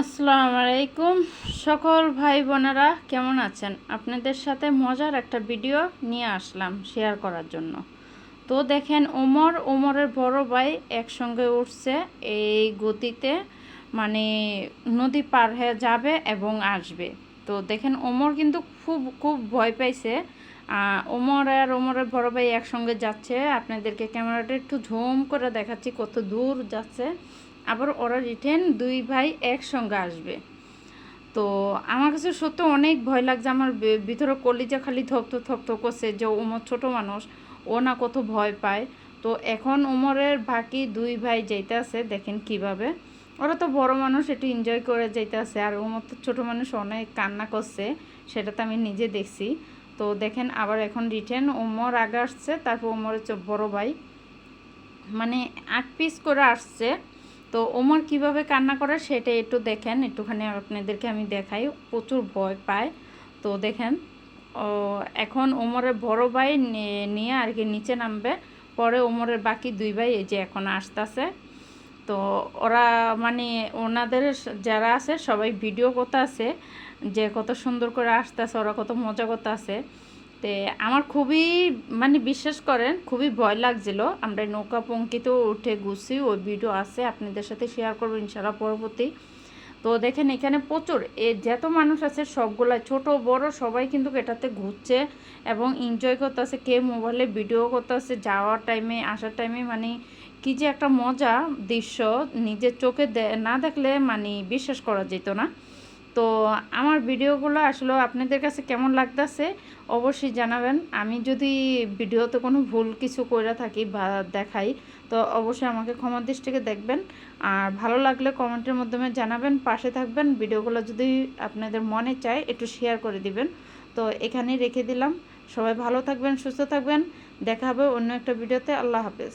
আসসালামু আলাইকুম। সকল ভাই বোনেরা কেমন আছেন? আপনাদের সাথে মজার একটা ভিডিও নিয়ে আসলাম শেয়ার করার জন্য। তো দেখেন, ওমর, ওমরের বড় ভাই একসঙ্গে উঠছে এই গতিতে মানে নদী পার হয়ে যাবে এবং আসবে। তো দেখেন, ওমর কিন্তু খুব খুব ভয় পাইছে। ওমর আর ওমরের বড় ভাই একসঙ্গে যাচ্ছে। আপনাদেরকে ক্যামেরাটা একটু ঝুম করে দেখাচ্ছি কত দূর যাচ্ছে। আবার ওরা রিটেন দুই ভাই একসঙ্গে আসবে। তো আমার কাছে সত্যি অনেক ভয় লাগছে, আমার ভিতরে কলিজা খালি থপথ থপথ করছে যে ওমর ছোট মানুষ, ও না কত ভয় পায়। তো এখন ওমরের বাকি দুই ভাই যাইতে আছে, দেখেন কীভাবে। ওরা তো বড় মানুষ, একটু এনজয় করে যাইতে আছে। আর ওমর তো ছোটো মানুষ, অনেক কান্না করছে, সেটা তো আমি নিজে দেখছি। তো দেখেন আবার এখন রিটেন ওমর আগে আসছে, তারপর ওমরের বড় ভাই। মানে আট পিস করে আসছে। তো ওমর কীভাবে কান্না করে সেটা একটু দেখেন, একটুখানি আপনাদেরকে আমি দেখাই। প্রচুর ভয় পায়। তো দেখেন, ও এখন ওমরের বড় ভাই নিয়ে আর কি নিচে নামবে। পরে ওমরের বাকি দুই ভাই এই যে এখন আসতেছে। তো ওরা মানে ওনাদের যারা আছে সবাই ভিডিও করতে আছে যে কত সুন্দর করে আসতেছে, ওরা কত মজা করতে আছে তে আমার খুবই মানে বিশ্বাস করেন, খুবই ভয় লাগছিল। আমরা নৌকা পঙ্কিতেও উঠে গুছি ওই ভিডিও আছে, আপনাদের সাথে শেয়ার করব ইনশাল্লাহ পরবর্তী। তো দেখেন এখানে প্রচুর, এ যত মানুষ আছে সবগুলা ছোট, বড়, সবাই কিন্তু এটাতে ঘুরছে এবং এনজয় করতেছে কে মোবাইলে ভিডিও করতেছে, যাওয়ার টাইমে আসার টাইমে মানে কি যে একটা মজা দৃশ্য, নিজের চোখে না দেখলে মানে বিশ্বাস করা যেত না। তো আমার ভিডিওগুলো আসলে আপনাদের কাছে কেমন লাগতেছে অবশ্যই জানাবেন। আমি যদি ভিডিওতে কোনো ভুল কিছু করে থাকি বা দেখাই, তো অবশ্যই আমাকে ক্ষমা দৃষ্টিকে দেখবেন। আর ভালো লাগলে কমেন্টের মাধ্যমে জানাবেন, পাশে থাকবেন। ভিডিওগুলো যদি আপনাদের মনে চায়, একটু শেয়ার করে দিবেন। তো এখানেই রেখে দিলাম। সবাই ভালো থাকবেন, সুস্থ থাকবেন। দেখা হবে অন্য একটা ভিডিওতে। আল্লাহ হাফেজ।